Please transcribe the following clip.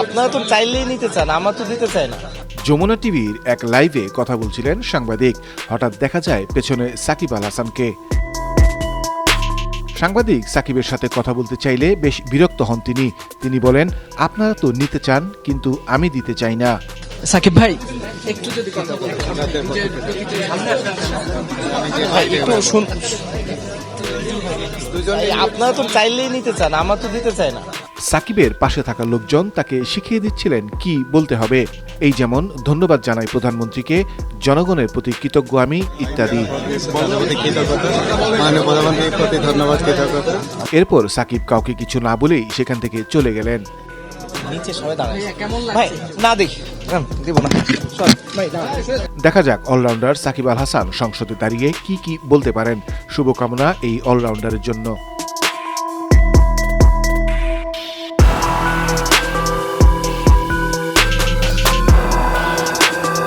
আপনারা তো চাইলেই নিতে চান আমার তো দিতে চায় না। যমুনা টিভির এক লাইভে কথা বলছিলেন সাংবাদিক। হঠাৎ দেখা যায় পেছনে সাকিব আল হাসানকে। সাংবাদিক সাকিবের সাথে কথা বলতে চাইলে বেশ বিরক্ত হন তিনি। তিনি বলেন আপনারা তো নিতে চান কিন্তু আমি দিতে চাই না। সাকিব ভাই একটু যদি কথা বলেন। শুন আপনারা তো চাইলেই নিতে চান আমার তো দিতে চায় না। সাকিবের পাশে থাকা লোকজন তাকে শিখিয়ে দিচ্ছিলেন কি বলতে হবে। এই যেমন ধন্যবাদ জানাই প্রধানমন্ত্রীকে জনগণের প্রতি কৃতজ্ঞ আমি ইত্যাদি। এরপর সাকিব কাউকে কিছু না বলেই সেখান থেকে চলে গেলেন। দেখা যাক অলরাউন্ডার সাকিব আল হাসান সংসদে দাঁড়িয়ে কি কি বলতে পারেন। শুভকামনা এই অলরাউন্ডারের জন্য।